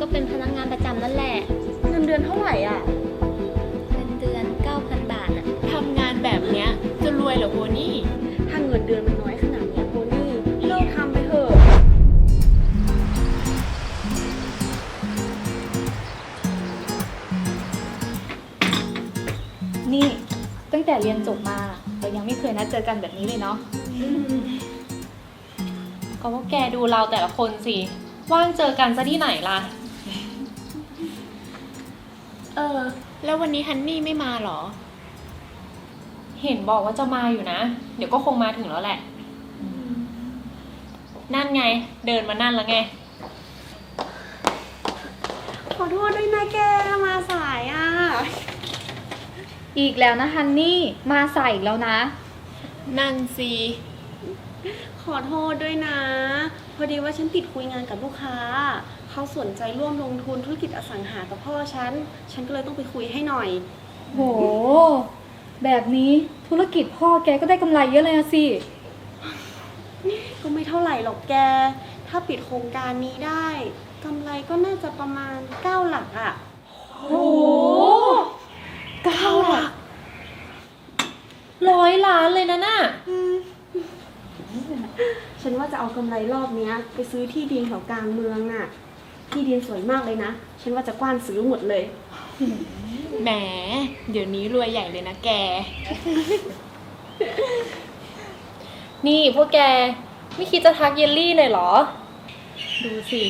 ก็เป็นพนักงานประจำนั่นแหละ เงินเดือนเท่าไหร่อะ เงินเดือน 9,000 บาทน่ะทำงานแบบเนี้ยจะรวยเหรอโพนี่ ถ้าเงินเดือนมันน้อยขนาดเนี้ยโพนี่เลิกทำไปเถอะ นี่ตั้งแต่เรียนจบมาเรายังไม่เคยนัดเจอกันแบบนี้เลยเนาะก็ว่าแกดูเราแต่ละคนสิ ว่างเจอกันซะที่ไหนล่ะ เออ แล้ววันนี้ฮันนี่ไม่มาเหรอ เห็นบอกว่าจะมาอยู่นะ เดี๋ยวก็คงมาถึงแล้วแหละ นั่นไง เดินมานั่นแล้วไง ขอโทษด้วยนะแกมาสายอะ อีกแล้วนะฮันนี่ มาใส่อีกแล้วนะ นั่นสิ ขอโทษด้วยนะ พอดีว่าฉันติดคุยงานกับลูกค้า เขาสนใจร่วมลงทุนธุรกิจอสังหากับพ่อฉัน ฉันก็เลยต้องไปคุยให้หน่อย โห แบบนี้ธุรกิจพ่อแกก็ได้กำไรเยอะเลยนะสิ ก็ไม่เท่าไหร่หรอกแก ถ้าปิดโครงการนี้ได้กำไรก็น่าจะประมาณ 9 หลักอะ่ะโอ้เก้าหลักร้อยล้านเลยนะน่ะ ฉันว่าจะเอากำไรรอบเนี้ย ไปซื้อที่ดินแถวกลางเมืองน่ะ ที่ดินสวยมากเลยนะ ฉันว่าจะกว้านซื้อหมดเลย แหม เดี๋ยวนี้รวยใหญ่เลยนะแก นี่พวกแก ไม่คิดจะทักเยลลี่เลยเหรอ ดูสิ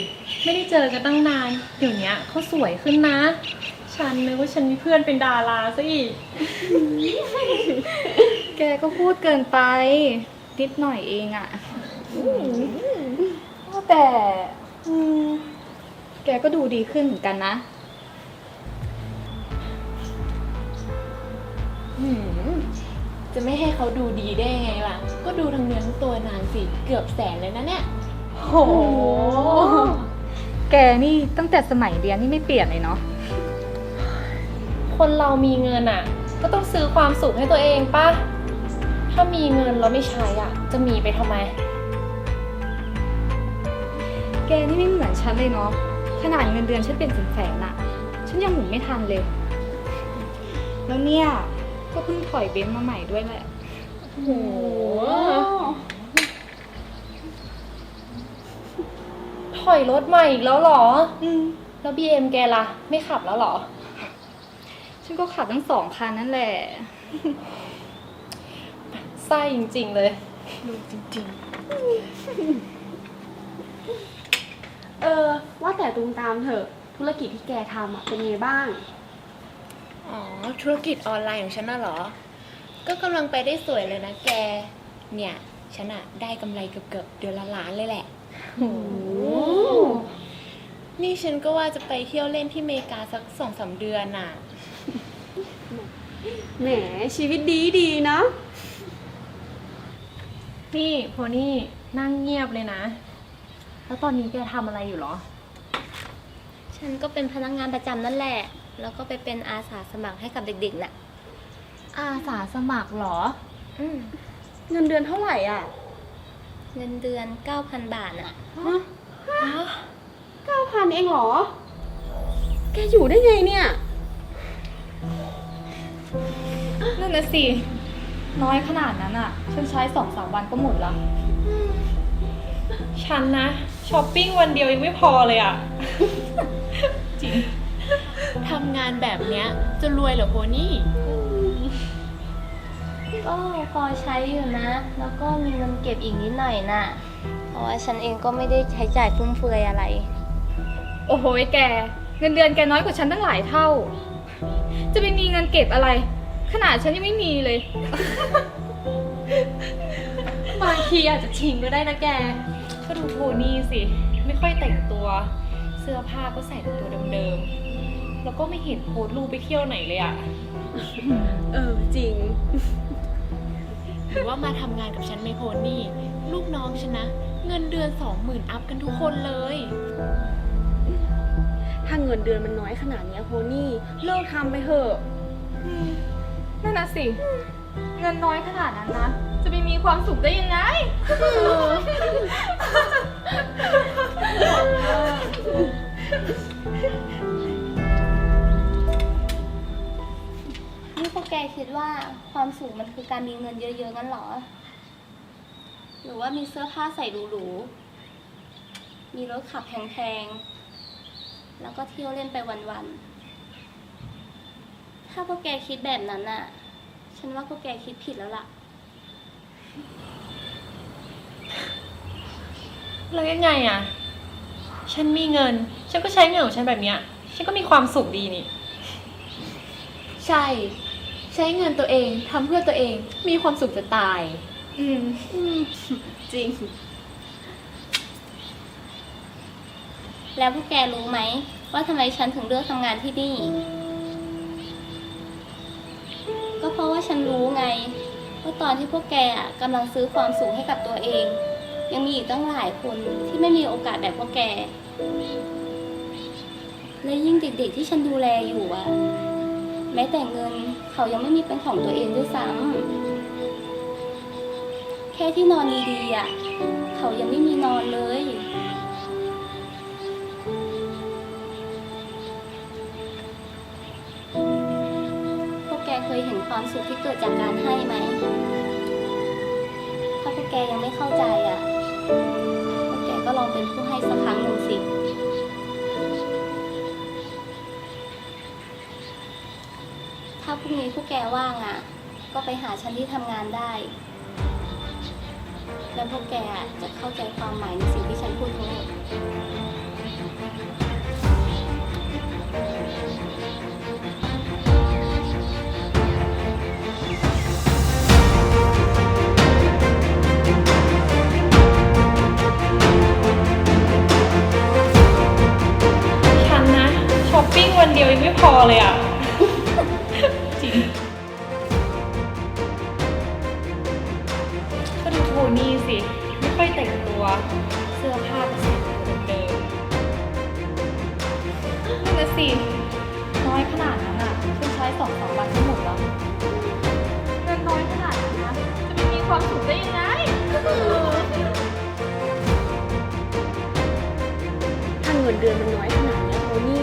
ไม่ได้เจอกันตั้งนาน เดี๋ยวเนี้ยเขาสวยขึ้นนะ ฉันนึกว่าฉันมีเพื่อนเป็นดาราซะอีก แกก็พูดเกินไป นิดหน่อยเองอะว่าแต่ อืม แกก็ดูดีขึ้นเหมือนกันนะ หืม จะไม่ให้เขาดูดีได้ไงล่ะ ก็ดูทั้งเนื้อทั้งตัวนางสิ เกือบแสนเลยนะเนี่ย โห แกนี่ตั้งแต่สมัยเรียนนี่ไม่เปลี่ยนเลยเนาะ คนเรามีเงินอะ ก็ต้องซื้อความสุขให้ตัวเองป่ะ ถ้ามีเงินแล้วไม่ใช้อะ จะมีไปทำไม แกนี่ไม่เหมือนฉันเลยเนาะ ขนาดเงินเดือนฉันเป็นแสนๆอะฉันยังหมุนไม่ทันเลย แล้วเนี่ยก็เพิ่งถอยเบนซ์มาใหม่ด้วยแหละ โอ้โห ถอยรถใหม่อีกแล้วเหรอ อืม แล้ว BM แกล่ะ ไม่ขับแล้วเหรอ ฉันก็ขับทั้งสองคันนั่นแหละไส้จริง ๆ เลย ดูจริง เออ ว่าแต่ตูมตามเถอะธุรกิจที่แกทำอะเป็นไงบ้างๆอ๋อ ธุรกิจออนไลน์ของฉันน่ะเหรอ ก็กำลังไปได้สวยเลยนะแก เนี่ย ฉันอะได้กำไรเกือบๆเดือนละล้านเลยแหละโอ้นี่ฉันก็ว่าจะไปเที่ยวเล่นที่อเมริกาสักสองสามเดือนน่ะ แหมชีวิตดีดีๆนะนี่โพนี่นั่งเงียบเลยนะ แล้วตอนนี้แกทำอะไรอยู่เหรอ ฉันก็เป็นพนักงานประจำนั่นแหละ แล้วก็ไปเป็นอาสาสมัครให้กับเด็กๆน่ะ อาสาสมัครเหรอ อืมเงินเดือนเท่าไหร่อะเงินเดือน 9,000 บาทน่ะ เก้าพันเองเหรอ แกอยู่ได้ไงเนี่ย นั่นนะสิ น้อยขนาดนั้นอะฉันใช้สองสามวันก็หมดละ ฉันนะ ช้อปปิ้งวันเดียวยังไม่พอเลยอะ จริง ทำงานแบบเนี้ย จะรวยเหรอโพนี่ ก็พอใช้อยู่นะ แล้วก็มีเงินเก็บอีกนิดหน่อยน่ะ เพราะว่าฉันเองก็ไม่ได้ใช้จ่ายฟุ่มเฟือยอะไร โอ้โหไอ้แก เงินเดือนแกน้อยกว่าฉันตั้งหลายเท่า จะไปมีเงินเก็บอะไร ขนาดฉันยังไม่มีเลย บางทีอาจจะชิงก็ได้นะแก ก็ดูโทนี่สิ ไม่ค่อยแต่งตัว เสื้อผ้าก็ใส่แต่ตัวเดิมๆ แล้วก็ไม่เห็นโพสต์รูปไปเที่ยวไหนเลยอะเออจริง หรือว่ามาทำงานกับฉันไม่โพนี่ ลูกน้องฉันนะ เงินเดือนสองหมื่นอัพกันทุกคนเลย ถ้าเงินเดือนมันน้อยขนาดเนี้ยโพนี่เลิกทำไปเถอะ นั่นนะสิ เงินน้อยขนาดนั้นนะ จะไปมีความสุขได้ยังไง นี่พวกแกคิดว่าความสุขมันคือการมีเงินเยอะๆงั้นหรอ หรือว่ามีเสื้อผ้าใส่หรูๆ มีรถขับแพงๆ แล้วก็เที่ยวเล่นไปวันๆ ถ้าพวกแกคิดแบบนั้นน่ะ ฉันว่าพวกแกคิดผิดแล้วล่ะ แล้วยังไงอะฉันมีเงิน ฉันก็ใช้เงินของฉันแบบเนี้ย ฉันก็มีความสุขดีนี่ ใช่ ใช้เงินตัวเองทำเพื่อตัวเองมีความสุขจะตาย อืมจริง แล้วพวกแกรู้ไหม ว่าทำไมฉันถึงเลือกทำงานที่นี่ ก็เพราะว่าฉันรู้ไง ว่าตอนที่พวกแกกำลังซื้อความสุขให้กับตัวเอง ยังมีอีกตั้งหลายคนที่ไม่มีโอกาสแบบพวกแก และยิ่งเด็กๆที่ฉันดูแลอยู่อะแม้แต่เงินเขายังไม่มีเป็นของตัวเองด้วยซ้ำแค่ที่นอนดีๆอะเขายังไม่มีนอนเลย คยเห็นความสุขที่เกิดจากการให้ไหม ถ้าพวกแกยังไม่เข้าใจอะ พวกแกก็ลองเป็นผู้ให้สักครั้งหนึ่งสิถ้าพรุ่งนี้พวกแกว่างอะ ก็ไปหาฉันที่ทำงานได้ แล้วพวกแกจะเข้าใจความหมายในสิ่งที่ฉันพูดทั้งหมด ดียวยังไม่พอเลยอะ จริงก็ดูโทนี่สิ ไม่ค่อยแต่งตัว เสื้อผ้าก็ใส่ตัวเดิมนั่นนะสิ น้อยขนาดนั้นอะฉันใช้สองสามวันก็หมดแล้วเงินน้อยขนาดนั้นนะจะไม่มีความสุขได้ยังไงถ้าเงินเดือนมันน้อยขนาดนี้โทนี่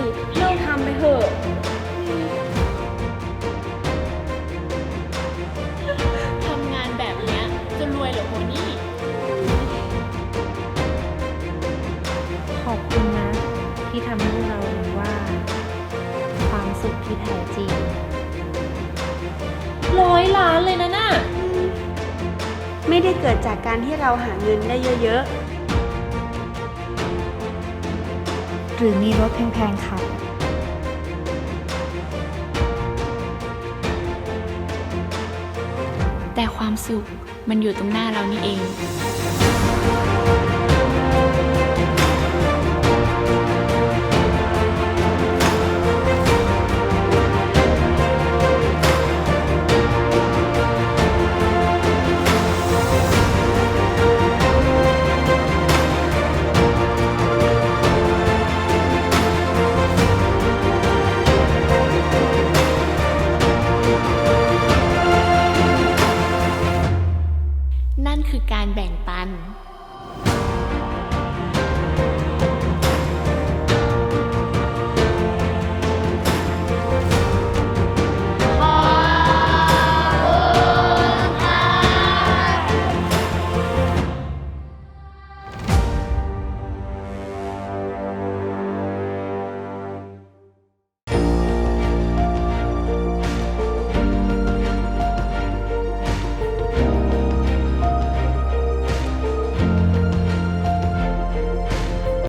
สุขที่แท้จริง ร้อยล้านเลยนะน่ะ ไม่ได้เกิดจากการที่เราหาเงินได้เยอะหรือมีรถแพงๆขับแต่ความสุขมันอยู่ตรงหน้าเรานี่เองๆ นั่นคือการแบ่งปัน